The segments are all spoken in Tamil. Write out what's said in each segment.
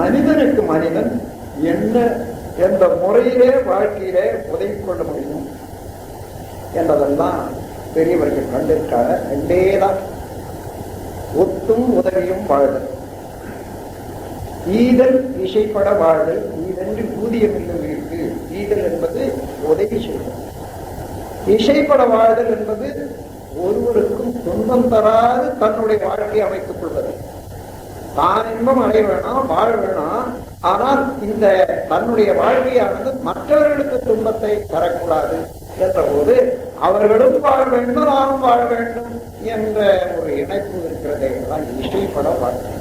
மனிதனுக்கு மனிதன் என்ன எந்த முறையிலே வாழ்க்கையிலே உதவி கொள்ள முடியும் என்பதெல்லாம் பெரியவர்கள் கண்டிருக்காங்க. ரெண்டேதான் ஒத்தும் உதவியும் வாழ்தல். ஈதல் இசைப்பட வாழ்தல். ஈதென்று ஊதியம் இருக்கு. ஈதல் என்பது உதவி செய்தல். இசைப்பட வாழ்தல் என்பது ஒருவருக்கும் துன்பம் தராது தன்னுடைய வாழ்க்கையை அமைத்துக் கொள்வது. தான் இன்பம் அடைய வேணாம் வாழ வேணாம். ஆனால் இந்த தன்னுடைய வாழ்க்கையானது மற்றவர்களுக்கு துன்பத்தை தரக்கூடாது என்ற போது அவர்களும் வாழ வேண்டும் நானும் வாழ வேண்டும் என்ற ஒரு இணைப்பு இருக்கிறதே தான் இசைப்பட வாழ்க்கை.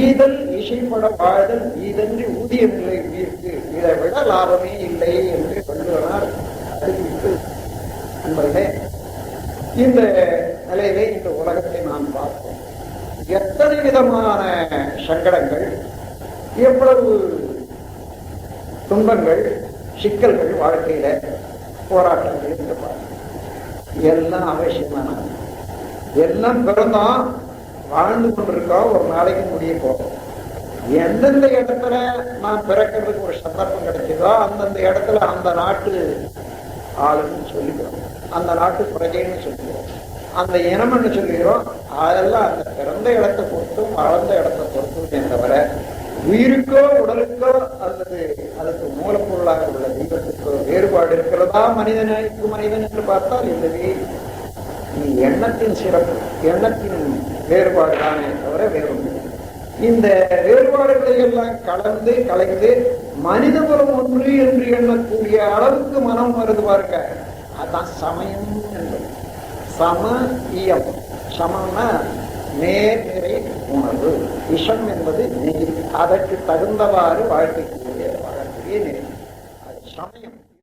ஈதல் இசைப்பட வாழ்தல் ஈதன்றி ஊதியம் இல்லை உயிருக்கு. இதை விட லாபமே இல்லை என்று வள்ளுவனார் அறிவித்து என்பதே இந்த நிலையிலே இந்த உலகத்தை நாம் பார்ப்போம். எத்தனை விதமான சங்கடங்கள் எவ்வளவு துன்பங்கள் சிக்கல்கள் வாழ்க்கையில போராட்டங்கள் என்று எல்லாம் அவசியமான எல்லாம் பிறந்தோம் வாழ்ந்து கொண்டிருக்கோம் ஒரு நாளைக்கு முடிய போகும். எந்தெந்த இடத்துல நான் பிறக்கிறதுக்கு ஒரு சந்தர்ப்பம் கிடைச்சதோ அந்தந்த இடத்துல அந்த நாட்டு ஆளுன்னு சொல்லிக்கிறோம். அந்த நாட்டு பிரஜைன்னு சொல்லிக்கிறோம். அந்த இனம்னு சொல்லிடுறோம் அதெல்லாம் அந்த பிறந்த இடத்தை பொறுத்தும் வளர்ந்த இடத்தை பொறுத்தும் தவிர உயிருக்கோ உடலுக்கோ அல்லது அதுக்கு மூலப்பொருளாக உள்ள தெய்வத்துக்கோ வேறுபாடு இருக்கிறதா? மனிதனுக்கு மனிதன் என்று பார்த்தால் இல்லவே. நீ எண்ணத்தின் சிறப்பு எண்ணத்தின் வேறுபாடு தானே தவிர வேறு இந்த வேறுபாடுகளை எல்லாம் கலந்து கலைந்து மனித குலம் ஒன்று என்று எண்ணக்கூடிய அளவுக்கு மனம் வருது பாருங்க. அதான் சமயம் என்பது. சம இயம். சமன நேர்நிறை உணர்வு. விஷம் என்பது நீர் அதற்கு தகுந்தவாறு வாழ்க்கைக்குரிய வாழக்கூடிய நெறி அது சமயம்.